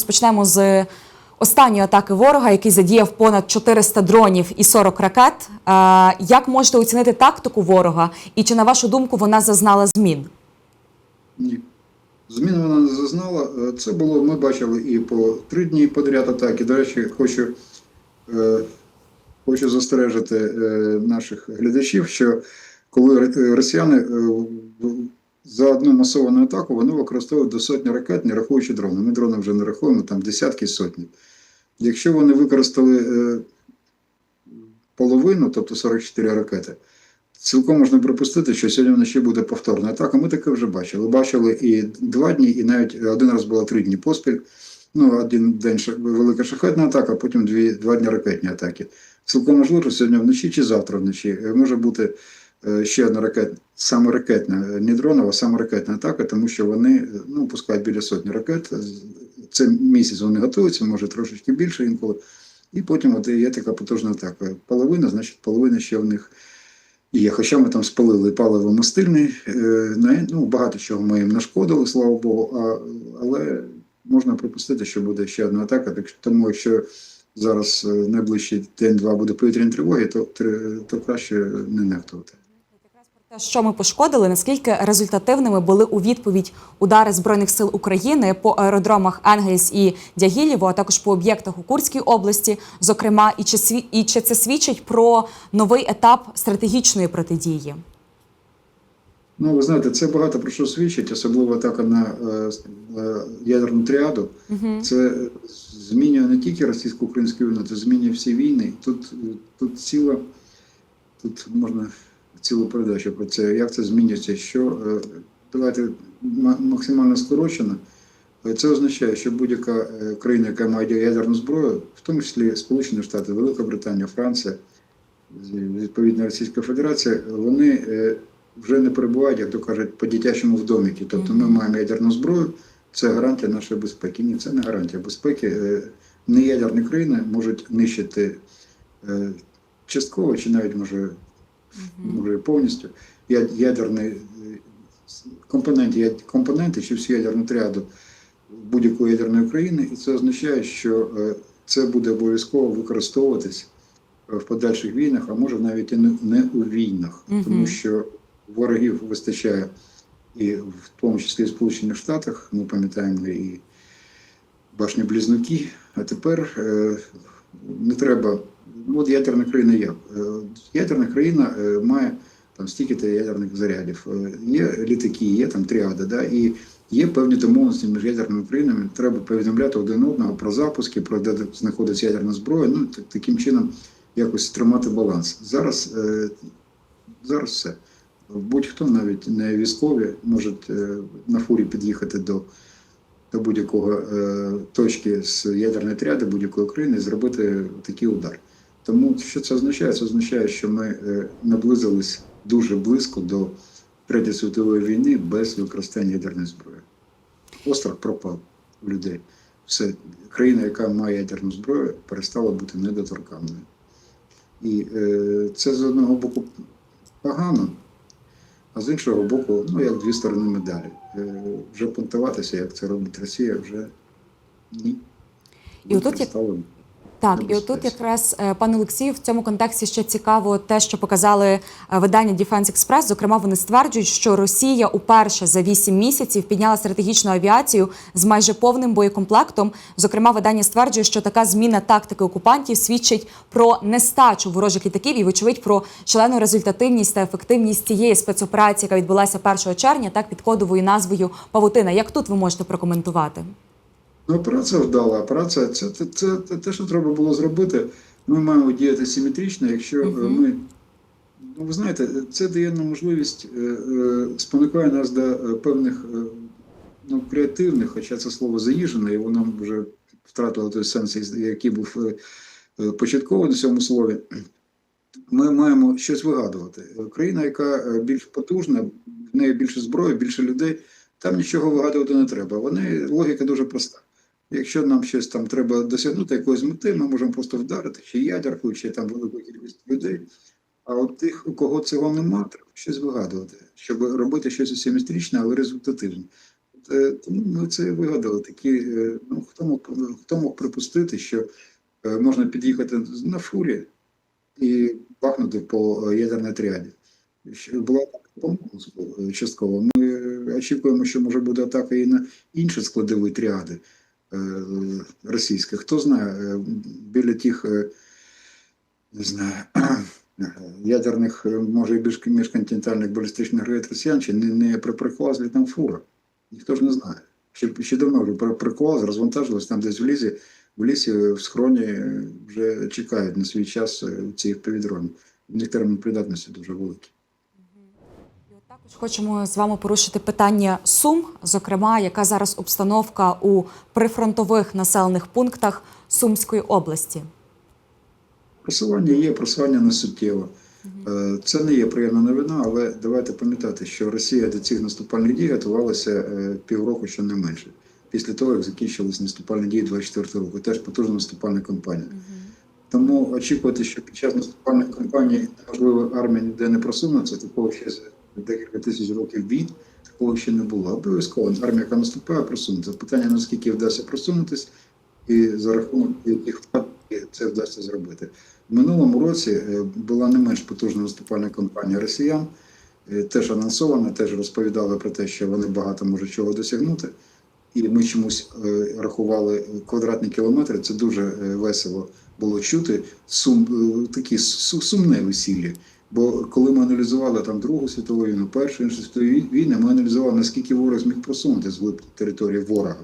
Розпочнемо з останньої атаки ворога, який задіяв понад 400 дронів і 40 ракет. Е, Як можете оцінити тактику ворога? І чи на вашу думку вона зазнала змін? Ні. Змін вона не зазнала. Е, Це було, ми бачили і по три дні подряд атаки. До речі, хочу, е, хочу застережити наших глядачів, що коли росіяни за одну масовану атаку вони використовують до сотні ракет, не рахуючи дрони. Ми дрони вже не рахуємо, там десятки сотні. Якщо вони використали е, половину, тобто 44 ракети, Цілком можна припустити, що сьогодні вночі буде повторна атака. Ми таке вже бачили. Бачили і два дні, і навіть один раз було три дні поспіль. Ну, один день велика шахетна атака, потім дві, два дні ракетні атаки. Цілком можливо, що сьогодні вночі чи завтра вночі е, може бути ще одна ракет, саме ракетна, е, не дронова, а саме ракетна атака, тому що вони е, ну, пускають біля сотні ракет. Це місяць вони готуються, може трошечки більше інколи. І потім от є така потужна атака. Половина, значить, половина ще в них є. Хоча ми там спалили паливо мастильний, е, ну, багато чого ми їм нашкодили, слава Богу, а, але можна припустити, що буде ще одна атака. Так, тому якщо зараз е, найближчий день-два буде повітряні тривоги, то, то краще не нехтувати. Те, що ми пошкодили, наскільки результативними були у відповідь удари збройних сил України по аеродромах Енгельс і Дягілєво, а також по об'єктах у Курській області, зокрема, і чи сві- і чи це свідчить про новий етап стратегічної протидії? Ну, ви знаєте, це багато про що свідчить, особливо атака на е, е, ядерну тріаду. Угу. Це змінює не тільки російсько-українську війну, це змінює всі війни. Тут, тут ціла, тут можна цілу передачу про це. Як це змінюється? Що е, давайте максимально скорочено. Це означає, що будь-яка е, країна, яка має ядерну зброю, в тому числі Сполучені Штати, Велика Британія, Франція, відповідно Російська Федерація, вони е, вже не перебувають, як то кажуть, по-дитячому в доміки. Тобто ми маємо ядерну зброю, це гарантія нашої безпеки. Ні, це не гарантія безпеки. Неядерні країни можуть нищити частково чи навіть може, може і повністю я- ядерні е, компоненти, компоненти чи всю ядерну тріаду будь-якої ядерної країни, і це означає, що це буде обов'язково використовуватись е, в подальших війнах, а може навіть і не, у війнах, тому що ворогів вистачає і в тому числі в Сполучених Штатах, ми пам'ятаємо і башні близнюки. А тепер е, не треба. Ну, От ядерна країна як? Е, Ядерна країна е, має там стільки-то ядерних зарядів. Е, Є літаки, є там тріада, да, і є певні домовленості між ядерними країнами. Треба повідомляти один одного про запуски, про де знаходиться ядерна зброя. Ну так- таким чином якось тримати баланс. Зараз, зараз все. Будь-хто, навіть не військові, можуть е, на фурі під'їхати до, до будь-якого е, точки з ядерної тряди будь-якої країни зробити такий удар. Тому що це означає? Це означає, що ми е, наблизились дуже близько до Третьої світової війни без використання ядерної зброї. Острах пропав у людей. Все, країна, яка має ядерну зброю, перестала бути недоторканною. І е, це з одного боку погано, а з іншого боку, ну як дві сторони медалі. Е, вже понтуватися, як це робить Росія, вже ні. І отут як-. Так, і отут якраз е, пане Олексію, в цьому контексті ще цікаво те, що показали е, видання Defense Express. Зокрема, вони стверджують, що Росія уперше за 8 місяців підняла стратегічну авіацію з майже повним боєкомплектом. Зокрема, видання стверджує, що така зміна тактики окупантів свідчить про нестачу ворожих літаків і, вочевидь, про шалену результативність та ефективність цієї спецоперації, яка відбулася 1 червня, так під кодовою назвою Павутина. Як тут ви можете прокоментувати? Ну, операція вдала. Операція це, це, це, це те, що треба було зробити. Ми маємо діяти симетрично, якщо Мгм. ми. Ну, ви знаєте, це дає нам можливість, е, е, спонукає нас до певних ну, креативних, хоча це слово заїжджене, і воно вже втратило той сенс, який був початковий на цьому слові. Ми маємо щось вигадувати. Країна, яка більш потужна, в неї більше зброї, більше людей, там нічого вигадувати не треба. Вони логіка дуже проста. Якщо нам щось там треба досягнути якоїсь мети, ми можемо просто вдарити чи ядерку, чи там велику кількість людей. А от тих, у кого цього немає, треба щось вигадувати, щоб робити щось асиметричне, але результативне. е, тому ми це вигадали. Такі, е, ну, хто мог, хто мог припустити, що е, можна під'їхати на фурі і бахнути по ядерній тріаді. Була е, частково. Ми очікуємо, що може буде атака і на інші складові тріади е, російські. Хто знає, е, біля тих, е, не знаю, ядерних, може, і більш міжконтинентальних балістичних ракет росіян, чи не, не припаркувала з літом фура. Ніхто ж не знає. Ще, ще давно вже припаркувалась, розвантажилась там десь в лісі, в лісі, в схроні вже чекають на свій час ці повідрони. У них термін придатності дуже великий. Хочемо з вами порушити питання Сум, зокрема, яка зараз обстановка у прифронтових населених пунктах Сумської області. Просування є, просування не суттєво. Е, Це не є приємна новина, але давайте пам'ятати, що Росія до цих наступальних дій готувалася е, півроку, що не менше. Після того, як закінчились наступальні дії 24 року, теж потужна наступальна кампанія. Тому очікувати, що під час наступальних кампаній неможливо армія ніде не просунеться, такого ще декілька тисяч років війн, такого ще не було. Обов'язково армія, яка наступає, просунеться. Питання наскільки вдасться просунутись, і за рахунок яких це вдасться зробити. В минулому році е, була не менш потужна наступальна кампанія росіян, е, теж анонсована, теж розповідали про те, що вони багато можуть чого досягнути. І ми чомусь е, рахували квадратні кілометри. Це дуже весело було чути. Сум, такі су- сумне весілля. Бо коли ми аналізували там Другу світову війну, Першу іншу світову війну, ми аналізували, наскільки ворог зміг просунути з глиб території ворога.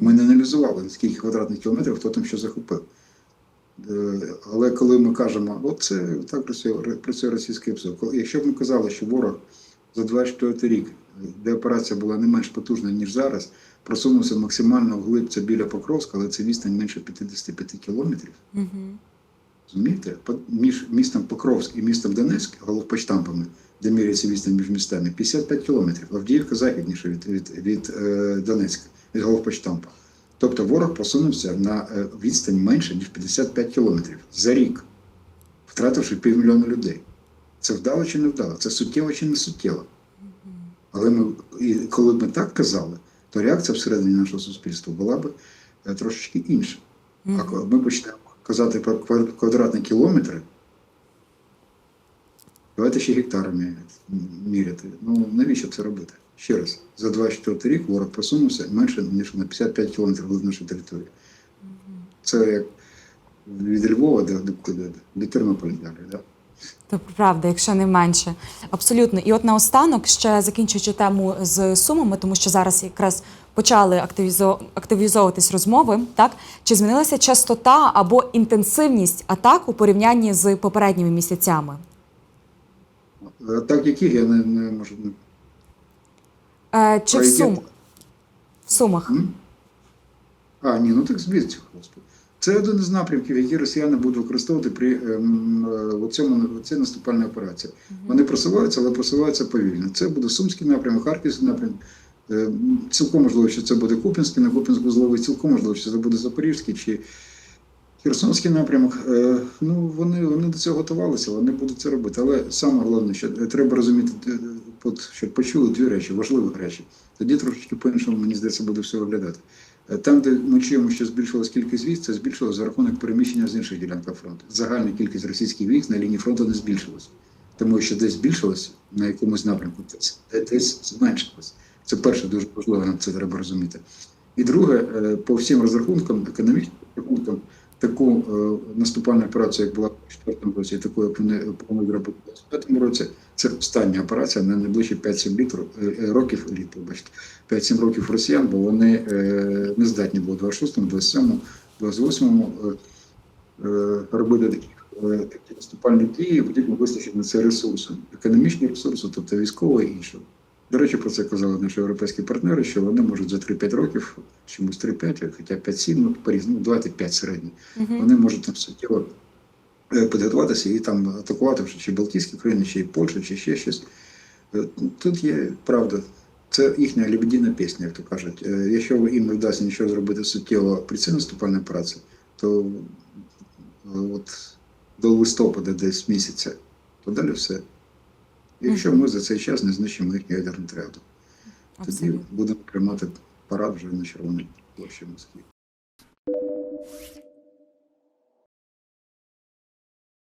Ми не аналізували, скільки квадратних кілометрів хто там що захопив. Е, Але коли ми кажемо, от це так працює, російський ПСО. Якщо б ми казали, що ворог за 24 рік, де операція була не менш потужна, ніж зараз, просунувся максимально вглиб, це біля Покровська, але це відстань менше 55 кілометрів. Розумієте? Між містом Покровськ і містом Донецьк, головпочтампами, де міряється відстань між містами, 55 кілометрів. Авдіївка західніше від, від, від е, Донецька, від головпочтампа. Тобто ворог посунувся на е, відстань менше, ніж 55 кілометрів за рік, втративши півмільйона людей. Це вдало чи не вдало? Це суттєво чи не суттєво? Але ми, і коли б ми так казали, то реакція всередині нашого суспільства була б е, трошечки інша. А коли ми почнемо казати про квадратні кілометри, давайте ще гектарами міряти. Ну навіщо це робити? Ще раз, за 24 рік ворог просунувся менше, ніж на 55 кілометрів від нашої території. Це як від Львова до, до, до, до Тернополя далі. Да? То правда, якщо не менше. Абсолютно. І от наостанок, ще закінчуючи тему з сумами, тому що зараз якраз почали активізо- активізовуватись розмови. Так чи змінилася частота або інтенсивність атак у порівнянні з попередніми місяцями? Е, Так, які я не, не можу. не- Е, чи в які? сум в сумах? М? А, ні, ну так збіться, господи. Це один із напрямків, які росіяни будуть використовувати при ем, е, цьому цій наступальній операції. Вони просуваються, але просуваються повільно. Це буде Сумський напрямок, Харківський напрямок. Е, Цілком можливо, що це буде Куп'янський, на Куп'янську зловий, цілком можливо, що це буде Запорізький чи Херсонський напрямок. Е, Ну, вони, вони до цього готувалися, вони будуть це робити. Але саме головне, що треба розуміти, е, щоб почули дві речі, важливі речі. Тоді трошечки по-іншому, мені здається, буде все виглядати. Е, Там, де ми чуємо, що збільшилась кількість військ, це збільшилось за рахунок переміщення з інших ділянок фронту. Загальна кількість російських військ на лінії фронту не збільшилась. Тому що десь збільшилось на якомусь напрямку, десь, десь зменшилось. Це перше дуже важливо, нам це треба розуміти. І друге, е, по всім розрахункам, економічним розрахункам, таку е, наступальну операцію, як була в 2004 році, і таку, як планують робити в 2025 році, це остання операція на найближчі 5-7 літрів, е, років, літ, вибачте, 5-7 років росіян, бо вони не здатні були 26-му, 27-му, 28-му е, е, робити такі, е, такі наступальні дії, потрібно вистачити на це ресурсу, економічні ресурси, тобто військового і іншого. До речі, про це казали наші європейські партнери, що вони можуть за 3-5 років, чомусь 3-5, хоча 5-7, ну по-різному, давайте 5 середні. Вони можуть там суттєво е, підготуватися і там атакувати вже чи Балтійські країни, чи Польща, чи ще щось. Е, Тут є правда. Це їхня лебедіна пісня, як то кажуть. Е, Якщо їм не вдасться нічого зробити суттєво при цій наступальній операції, то от до листопада десь місяця, то далі все. Якщо ми за цей час не знищимо їхню ядерну триаду. Тоді будемо приймати парад вже на Червоній площі Москві.